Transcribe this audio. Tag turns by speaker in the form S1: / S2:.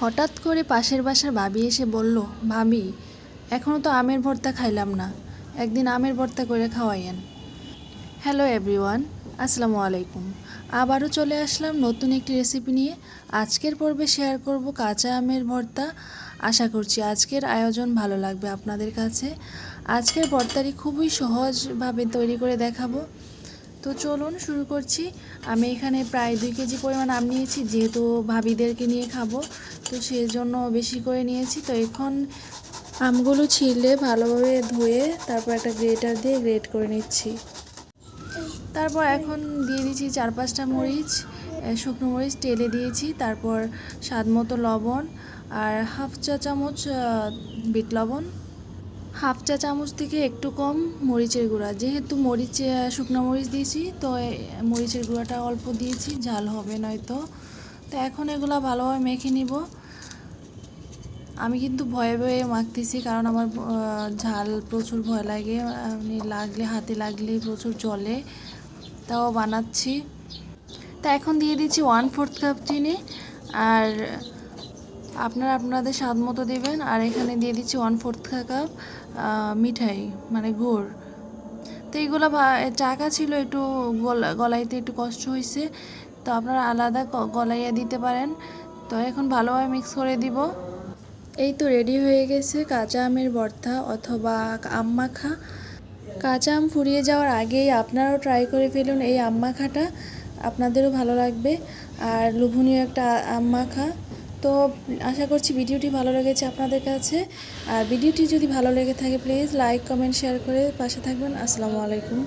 S1: হঠাৎ করে পাশের বাসার ভাবি এসে বলল, ভাবি এখনও তো আমের ভর্তা খাইলাম না। একদিন আমের ভর্তা করে খাওয়াইয়েন। হ্যালো এভরিওয়ান আসসালামু আলাইকুম। আবারও চলে আসলাম নতুন একটি রেসিপি নিয়ে। আজকের পর্বে শেয়ার করব কাঁচা আমের ভর্তা। আশা করছি আজকের আয়োজন ভালো লাগবে আপনাদের কাছে। আজকের ভর্তাটি খুবই সহজভাবে তৈরি করে দেখাবো। তো চলুন শুরু করছি। আমি এখানে প্রায় দুই কেজি পরিমাণ আম নিয়েছি, যেহেতু ভাবিদেরকে নিয়ে খাব। তো সেই জন্য বেশি করে নিয়েছি। তো এখন আমগুলো ছিলে ভালোভাবে ধুয়ে তারপর একটা গ্রেটার দিয়ে গ্রেট করে নিচ্ছি। তারপর এখন দিয়ে দিচ্ছি চার পাঁচটা মরিচ শুকনো মরিচ টেলে দিয়েছি, তারপর স্বাদ মতো লবণ আর হাফ চা চামচ বিট লবণ। হাফ চা চামচ থেকে একটু কম মরিচের গুঁড়া। যেহেতু মরিচ শুকনো মরিচ দিয়েছি, তো মরিচের গুঁড়াটা অল্প দিয়েছি, ঝাল হবে নয়তো। তো এখন এগুলো ভালোভাবে মেখে নিব। আমি কিন্তু ভয়ে ভয়ে মাখতেছি, কারণ আমার ঝাল প্রচুর ভয় লাগে। আমি লাগলে, হাতে লাগলে প্রচুর জলে তাও বানাচ্ছি। তা এখন দিয়ে দিচ্ছি ওয়ান ফোর্থ কাপ চিনি, আর আপনারা আপনাদের স্বাদ মতো দেবেন, আর এখানে দিয়ে দিচ্ছি ওয়ান ফোর্থ কাপ মিঠাই মানে গুড়। তো এইগুলো চাকা ছিল একটু গলা, গলাইতে একটু কষ্ট হয়েছে তো আপনারা আলাদা গলাইয়া দিতে পারেন। তো এখন ভালোভাবে মিক্স করে দিব। এই তো রেডি হয়ে গেছে কাঁচা আমের ভর্তা অথবা আম মাখা। কাঁচা আম ফুরিয়ে যাওয়ার আগেই আপনারাও ট্রাই করে ফেলুন এই আম মাখাটা। আপনাদেরও ভালো লাগবে। আর লোভনীয় একটা আম মাখা। তো আশা করছি ভিডিওটি ভালো লেগেছে আপনাদের কাছে। আর ভিডিওটি যদি ভালো লেগে থাকে প্লিজ লাইক কমেন্ট শেয়ার করে পাশে থাকবেন। আসসালামু আলাইকুম।